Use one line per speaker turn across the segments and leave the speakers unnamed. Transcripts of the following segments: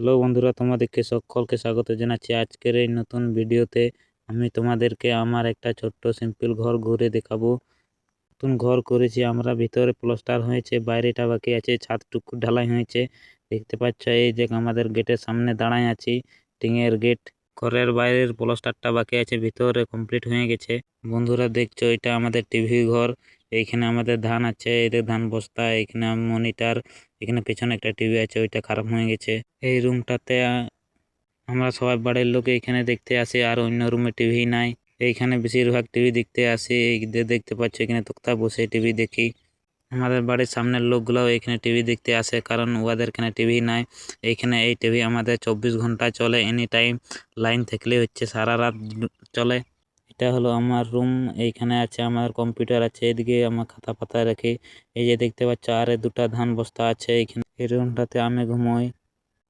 Hello বন্ধুরা, তোমাদেরকে সকলকে স্বাগত জানাচ্ছি আজকের এই নতুন ভিডিওতে। আমি তোমাদেরকে আমার একটা ছোট্ট সিম্পল ঘর ঘুরে দেখাবো। নতুন ঘর করেছি আমরা, ভিতরে প্লাস্টার হয়েছে, বাইরেটা বাকি আছে, ছাদটুকু ঢালাই হয়েছে। দেখতে পাচ্ছ এই যে আমাদের গেটের সামনে দাঁড়ায় আছি। টিঙের গেট, ঘরের বাইরের প্লাস্টারটা বাকি আছে, ভিতরে কমপ্লিট হয়ে গেছে। বন্ধুরা দেখছ, এটা আমাদের টিভি ঘর। এইখানে আমাদের ধান আছে, এদের ধান বস্তা, এখানে মনিটার, এখানে পেছনে একটা টিভি আছে, ওইটা খারাপ হয়ে গেছে। এই রুমটাতে আমরা সবাই বাড়ির লোক এখানে দেখতে আসি, আর অন্য রুমে টিভি নাই। এইখানে বেশিরভাগ টিভি দেখতে আসি দেখতে পাচ্ছ, এখানে তক্তা বসে টিভি দেখি। আমাদের বাড়ির সামনের লোকগুলোও এখানে টিভি দেখতে আসে, কারণ ওদের এখানে টিভি নাই। এইখানে এই টিভি আমাদের চব্বিশ ঘণ্টা চলে এনি টাইম লাইন থাকলে হচ্ছে সারা রাত চলে। এটা হলো আমার রুম এইখানে আছে আমার কম্পিউটার আছে, এদিকে আমার খাতা পাতা রাখি, এই যে দেখতে পাচ্ছ আরে দুটা ধান বস্তা আছে, এইখানে এই রুমটাতে আমি ঘুমোই।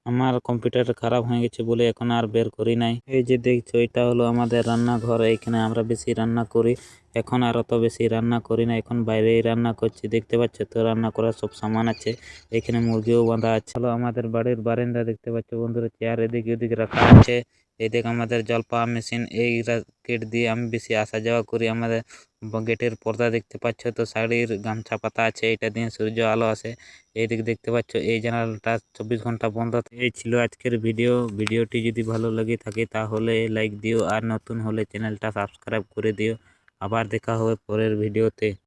আমার কম্পিউটার খারাপ হয়ে গেছে বলে এখন আর বের করি নাই। এই যে দেখছ, এটা হলো আমাদের রান্নাঘর, এইখানে আমরা বেশি রান্না করি। এখন আর অত বেশি রান্না করি না, এখন বাইরেই রান্না করছি। দেখতে পাচ্ছ তো, রান্না করার সব সামান আছে এখানে মুরগিও বাঁধা আছে। হলো আমাদের বাড়ির বারান্দা, দেখতে পাচ্ছ বন্ধুরা, চেয়ার এদিকে ওদিকে রাখা আছে। এদিকে আমাদের জল পাওয়া মেশিন এই গেট দিয়ে আমি বেশি আসা যাওয়া করি। আমাদের গেটের পর্দা দেখতে পাচ্ছ তো, শাড়ির গামছা পাতা আছে, এটা দিয়ে সূর্য আলো আসে। এইদিকে দেখতে পাচ্ছ, এই জানালাটা চব্বিশ ঘণ্টা বন্ধ এই ছিল আজকের ভিডিও ভিডিওটি যদি ভালো লাগে থাকে তাহলে লাইক দিও আর নতুন হলে চ্যানেলটা সাবস্ক্রাইব করে দিও। আবার দেখা হবে পরের ভিডিওতে